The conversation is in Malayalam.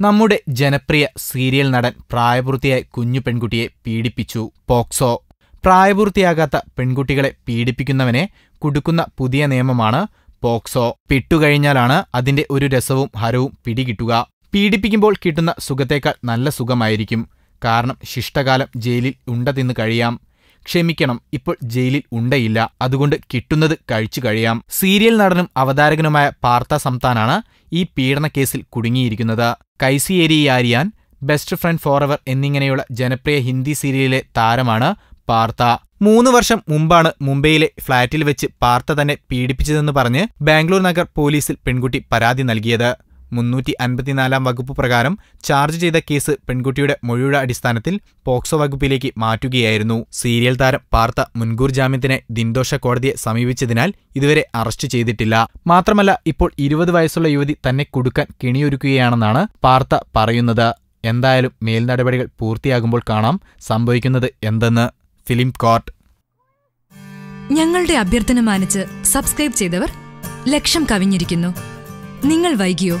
നമ്മുടെ ജനപ്രിയ സീരിയൽ നടൻ പ്രായപൂർത്തിയായ കുഞ്ഞു പെൺകുട്ടിയെ പീഡിപ്പിച്ചു പോക്സോ. പ്രായപൂർത്തിയാകാത്ത പെൺകുട്ടികളെ പീഡിപ്പിക്കുന്നവനെ കുടുക്കുന്ന പുതിയ നിയമമാണ് പോക്സോ. പിട്ടുകഴിഞ്ഞാലാണ് അതിന്റെ ഒരു രസവും ഹരവും പിടികിട്ടുക. പീഡിപ്പിക്കുമ്പോൾ കിട്ടുന്ന സുഖത്തേക്കാൾ നല്ല സുഖമായിരിക്കും. കാരണം ശിഷ്ടകാലം ജയിലിൽ ഉണ്ട തിന്ന് കഴിയാം. ക്ഷമിക്കണം ഇപ്പോൾ ജയിലിൽ ഉണ്ടയില്ല. അതുകൊണ്ട് കിട്ടുന്നത് കഴിച്ചു കഴിയാം. സീരിയൽ നടനും അവതാരകനുമായ പാർത്ഥ സംതാനാണ് ഈ പീഡനക്കേസിൽ കുടുങ്ങിയിരിക്കുന്നത്. കൈസിയേരി ആര്യാൻ ബെസ്റ്റ് ഫ്രണ്ട് ഫോറവർ എന്നിങ്ങനെയുള്ള ജനപ്രിയ ഹിന്ദി സീരിയലിലെ താരമാണ് പാർത്ത. മൂന്ന് വർഷം മുമ്പാണ് മുംബൈയിലെ ഫ്ളാറ്റിൽ വെച്ച് പാർത്ത തന്നെ പീഡിപ്പിച്ചതെന്ന് പറഞ്ഞ് ബാംഗ്ലൂർ നഗർ പോലീസിൽ പെൺകുട്ടി പരാതി നൽകിയത്. മുന്നൂറ്റി അൻപത്തിനാലാം വകുപ്പ് പ്രകാരം ചാർജ് ചെയ്ത കേസ് പെൺകുട്ടിയുടെ മൊഴിയുടെ അടിസ്ഥാനത്തിൽ പോക്സോ വകുപ്പിലേക്ക് മാറ്റുകയായിരുന്നു. സീരിയൽ താരം പാർത്ത മുൻകൂർ ജാമ്യത്തിന് ദിൻദോഷ കോടതിയെ സമീപിച്ചതിനാൽ ഇതുവരെ അറസ്റ്റ് ചെയ്തിട്ടില്ല. മാത്രമല്ല ഇപ്പോൾ ഇരുപത് വയസ്സുള്ള യുവതി തന്നെ കൊടുക്കാൻ കെണിയൊരുക്കുകയാണെന്നാണ് പാർത്ത പറയുന്നത്. എന്തായാലും മേൽനടപടികൾ പൂർത്തിയാകുമ്പോൾ കാണാം സംഭവിക്കുന്നത് എന്തെന്ന്. Film court. ഞങ്ങളുടെ അഭ്യർത്ഥന മാനിച്ച് സബ്സ്ക്രൈബ് ചെയ്തവർ ലക്ഷം കവിഞ്ഞിരിക്കുന്നു. നിങ്ങൾ വൈകിയോ?